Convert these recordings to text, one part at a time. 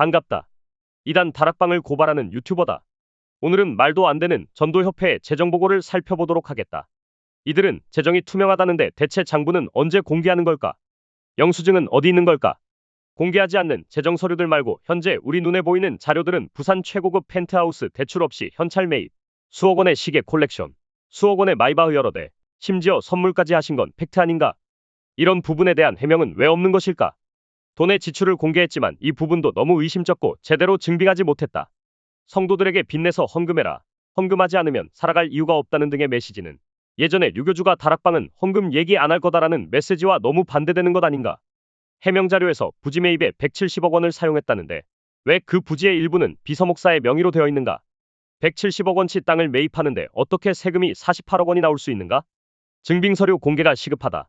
반갑다. 이단 다락방을 고발하는 유튜버다. 오늘은 말도 안 되는 전도협회의 재정보고를 살펴보도록 하겠다. 이들은 재정이 투명하다는데 대체 장부는 언제 공개하는 걸까? 영수증은 어디 있는 걸까? 공개하지 않는 재정 서류들 말고 현재 우리 눈에 보이는 자료들은 부산 최고급 펜트하우스 대출 없이 현찰 매입, 수억 원의 시계 콜렉션, 수억 원의 마이바흐 여러 대, 심지어 선물까지 하신 건 팩트 아닌가? 이런 부분에 대한 해명은 왜 없는 것일까? 돈의 지출을 공개했지만 이 부분도 너무 의심쩍고 제대로 증빙하지 못했다. 성도들에게 빚내서 헌금해라. 헌금하지 않으면 살아갈 이유가 없다는 등의 메시지는 예전에 유교주가 다락방은 헌금 얘기 안 할 거다라는 메시지와 너무 반대되는 것 아닌가? 해명 자료에서 부지 매입에 170억 원을 사용했다는데 왜 그 부지의 일부는 비서목사의 명의로 되어 있는가? 170억 원치 땅을 매입하는데 어떻게 세금이 48억 원이 나올 수 있는가? 증빙 서류 공개가 시급하다.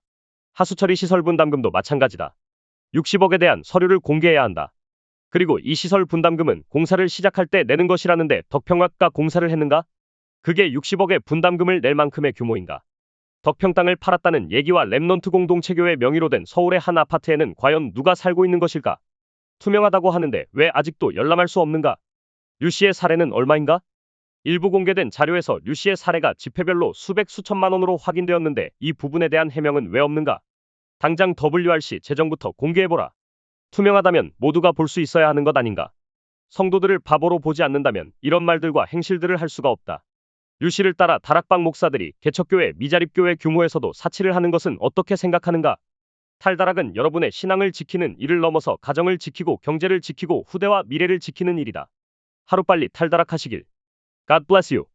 하수처리 시설 분담금도 마찬가지다. 60억에 대한 서류를 공개해야 한다. 그리고 이 시설 분담금은 공사를 시작할 때 내는 것이라는데 덕평학과 공사를 했는가? 그게 60억의 분담금을 낼 만큼의 규모인가? 덕평 땅을 팔았다는 얘기와 랩넌트 공동체교회 명의로 된 서울의 한 아파트에는 과연 누가 살고 있는 것일까? 투명하다고 하는데 왜 아직도 열람할 수 없는가? 류 씨의 사례는 얼마인가? 일부 공개된 자료에서 류 씨의 사례가 지폐별로 수백 수천만 원으로 확인되었는데 이 부분에 대한 해명은 왜 없는가? 당장 WRC 재정부터 공개해보라. 투명하다면 모두가 볼 수 있어야 하는 것 아닌가? 성도들을 바보로 보지 않는다면 이런 말들과 행실들을 할 수가 없다. 류 씨를 따라 다락방 목사들이 개척교회 미자립교회 규모에서도 사치를 하는 것은 어떻게 생각하는가? 탈다락은 여러분의 신앙을 지키는 일을 넘어서 가정을 지키고 경제를 지키고 후대와 미래를 지키는 일이다. 하루빨리 탈다락하시길. God bless you.